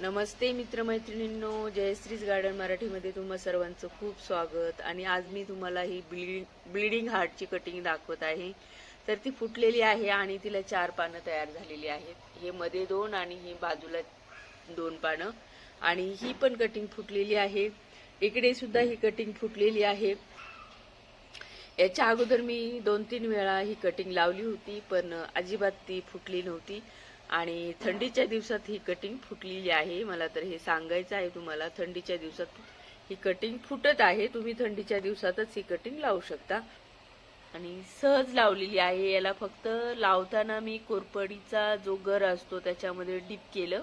नमस्ते मित्रमैत्रिणींनो जयश्रीज garden मराठीमध्ये तुम्हा सर्वांचं खूप स्वागत. आणि आज मी तुम्हाला ही ब्लिडिंग ब्लिडिंग हार्टची कटिंग दाखवत आहे. तर ती फुटलेली आहे आणि तिला चार पानं तयार झालेली आहेत. हे मध्ये दोन आणि ही बाजूला दोन पानं. आणि ही पण कटिंग फुटलेली आहे. इकडे सुद्धा ही कटिंग फुटलेली आहे. याच्या अगोदर मी दोन तीन वेळा ही कटिंग लावली होती पण अजिबात ती फुटली नव्हती. आणि थंडीच्या दिवसात ही कटिंग फुटलेली आहे. मला तर हे सांगायचं आहे तुम्हाला थंडीच्या दिवसात ही कटिंग फुटत आहे. तुम्ही थंडीच्या दिवसातच ही कटिंग लावू शकता. आणि सहज लावलेली आहे. याला फक्त लावताना मी कोरपडीचा जो गर असतो त्याच्यामध्ये डीप केलं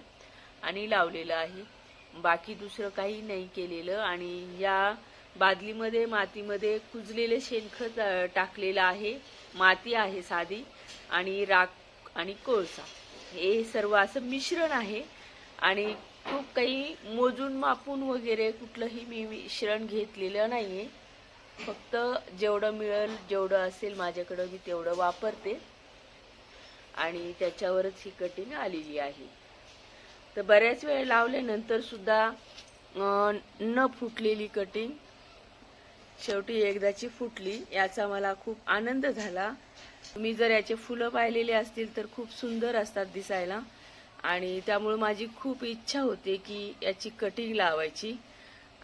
आणि लावलेलं आहे. बाकी दुसरं काही नाही केलेलं. आणि या बादलीमध्ये मातीमध्ये कुजलेले शेणखत टाकलेलं आहे. माती आहे साधी आणि राख आणि कोळसा. हे सर्व असं मिश्रण आहे आणि खूप काही मोजून मापून वगैरे कुठलंही मी मिश्रण घेतलेलं नाही आहे फक्त जेवढं मिळेल जेवढं असेल माझ्याकडं मी तेवढं वापरते. आणि त्याच्यावरच ही कटिंग आलेली आहे. तर बऱ्याच वेळ लावल्यानंतर सुद्धा न फुटलेली कटिंग शेवटी एकदाची फुटली याचा मला खूप आनंद झाला. तुम्ही जर याचे फुलं पाहिलेले असतील तर खूप सुंदर असतात दिसायला. आणि त्यामुळे माझी खूप इच्छा होते की याची कटिंग लावायची.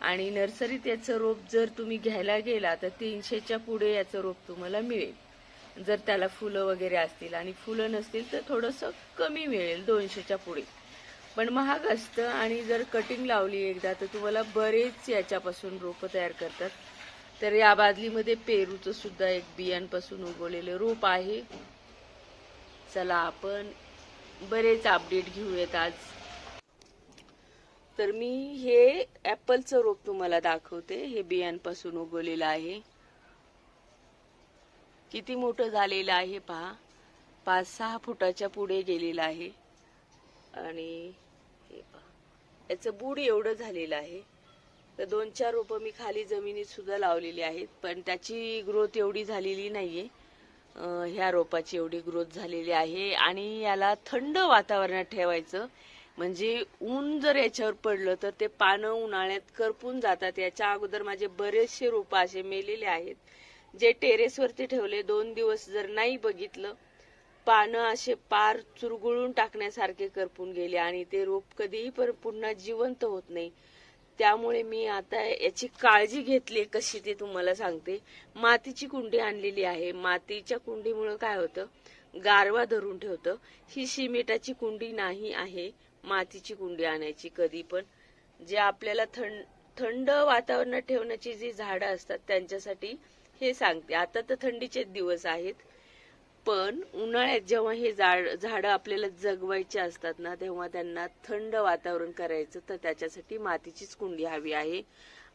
आणि नर्सरीत याचं रोप जर तुम्ही घ्यायला गेला तर तीनशेच्या पुढे याचं रोप तुम्हाला मिळेल. जर त्याला फुलं वगैरे असतील आणि फुलं नसतील तर थोडंसं कमी मिळेल दोनशेच्या पुढे. पण महाग असतं आणि जर कटिंग लावली एकदा तर तुम्हाला बरेच याच्यापासून रोपं तयार करतात. तर या बादलीमध्ये पेरूचं सुद्धा एक बियांपासून उगवलेलं रोप आहे. चला आपण बरेच अपडेट घेऊयात आज. तर मी हे ऍपलचं रोप तुम्हाला दाखवते. हे बियांपासून उगवलेलं आहे. किती मोठं झालेलं आहे पहा. पाच सहा फुटाच्या पुढे गेलेलं आहे. आणि हे पहा. याचं बूड एवढं झालेलं आहे. तर दोन चार रोपं मी खाली जमिनीत सुद्धा लावलेली आहेत. पण त्याची ग्रोथ एवढी झालेली नाहीये. ह्या रोपाची एवढी ग्रोथ झालेली आहे. आणि याला थंड वातावरणात ठेवायचं म्हणजे ऊन जर याच्यावर पडलं तर ते पानं उन्हाळ्यात करपून जातात. याच्या अगोदर माझे बरेचसे रोपं असे मेलेले आहेत. जे टेरेसवरती ठेवले दोन दिवस जर नाही बघितलं पानं असे पार चुरगुळून टाकण्यासारखे करपून गेले आणि ते रोप कधीही पर पुन्हा जिवंत होत नाही. त्यामुळे मी आता याची काळजी घेतली कशी ते तुम्हाला सांगते. मातीची कुंडी आणलेली आहे. मातीच्या कुंडीमुळे काय होतं? गारवा धरून ठेवतं. ही सिमेंटाची कुंडी नाही आहे मातीची कुंडी आणायची कधी पण. जे आपल्याला थंड थंड वातावरणात ठेवण्याची जी झाडं असतात त्यांच्यासाठी हे सांगते. आता तर थंडीचेच दिवस आहेत. पण उन्हाळ्यात जेव्हा हे झाड झाडं आपल्याला जगवायचे असतात ना तेव्हा त्यांना थंड वातावरण करायचं तर त्याच्यासाठी मातीचीच कुंडी हवी आहे.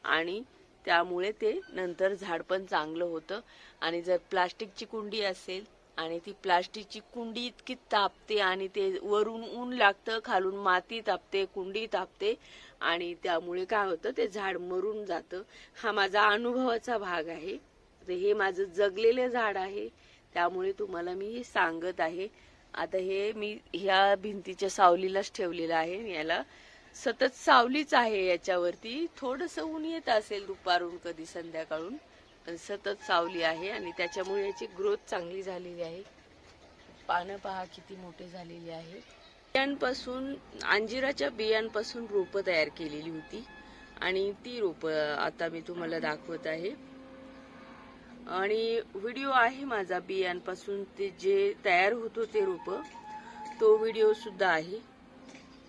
आणि त्यामुळे ते नंतर झाड पण चांगलं होतं. आणि जर प्लास्टिकची कुंडी असेल आणि ती प्लास्टिकची कुंडी इतकी तापते आणि ते वरून ऊन लागतं खालून माती तापते कुंडी तापते आणि त्यामुळे काय होतं ते झाड मरून जातं. हा माझा अनुभवाचा भाग आहे. तर हे माझं जगलेलं झाड आहे. त्यामुळे तुम्हाला मी सांगत आहे. आता हे मी ह्या भिंतीच्या सावलीलाच ठेवलेलं आहे. याला सतत सावलीच आहे याच्यावरती. थोडस ऊन येत असेल दुपारून कधी संध्याकाळून पण सतत सावली आहे आणि त्याच्यामुळे याची ग्रोथ चांगली झालेली आहे. पानं पहा किती मोठे झालेली आहे. बियांपासून अंजिराच्या बियांपासून रोपं तयार केलेली होती. आणि ती रोपं आता मी तुम्हाला दाखवत आहे. आणि व्हिडिओ आहे माझा बियांपासून ते जे तयार होतो ते रोप तो व्हिडिओ सुद्धा आहे.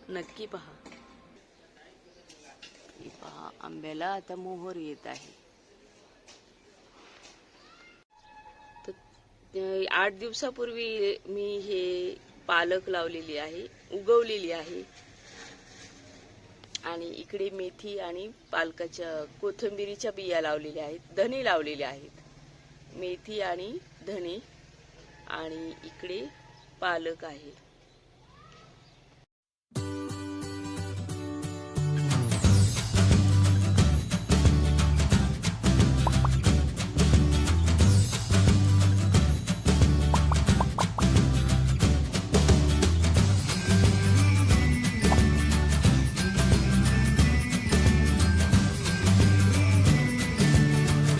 नक्की पहा. हे पहा आंब्याला आता मोहर येत आहे. तर आठ दिवसापूर्वी मी हे पालक लावलेली आहे उगवलेली आहे. आणि इकडे मेथी आणि पालकाच्या कोथिंबिरीच्या बिया लावलेल्या आहेत धने लावलेले आहेत. मेथी आणि धणे आणि इकडे पालक आहे.